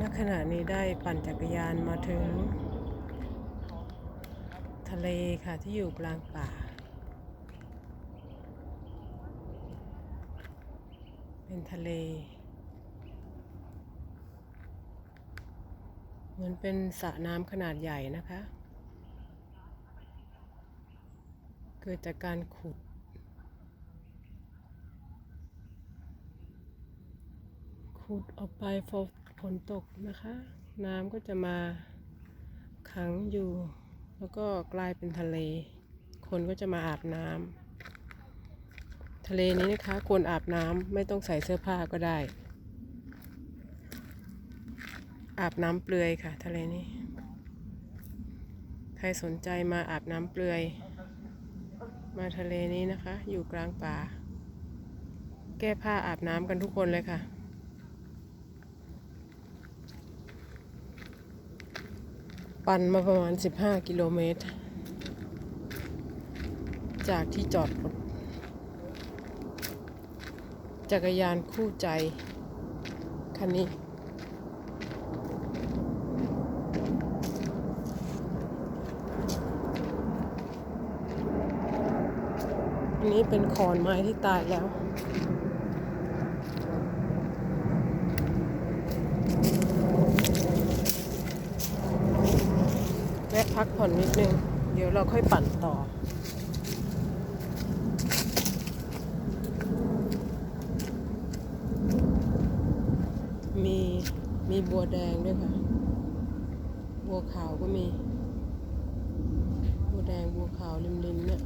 ณขณะนี้ได้ปั่นจักรยานมาถึง ทะเลค่ะที่อยู่กลางป่า เป็นทะเล เหมือนเป็นสระน้ำขนาดใหญ่นะคะ เกิดจากการขุดขุดออกไปพอ ฝนตกนะคะ น้ำก็จะมาขังอยู่ แล้วก็กลายเป็นทะเล คนก็จะมาอาบน้ำทะเลนี้นะคะควรอาบน้ำไม่ต้องใส่เสื้อผ้าก็ได้ อาบน้ำเปลือยค่ะ ทะเลนี้ ใครสนใจมาอาบน้ำเปลือย มาทะเลนี้นะคะ อยู่กลางป่า แก้ผ้าอาบน้ำกันทุกคนเลยค่ะ ปั่นมาประมาณ 15 กิโลเมตร จากที่จอดรถจักรยานคู่ใจ คันนี้ อันนี้เป็นขอนไม้ที่ตายแล้ว แวะพักผ่อนนิดนึง เดี๋ยวเราค่อยปั่นต่อ มีมีบัวแดงด้วยค่ะ บัวขาวก็มี บัวแดงบัวขาวริมๆเนี่ย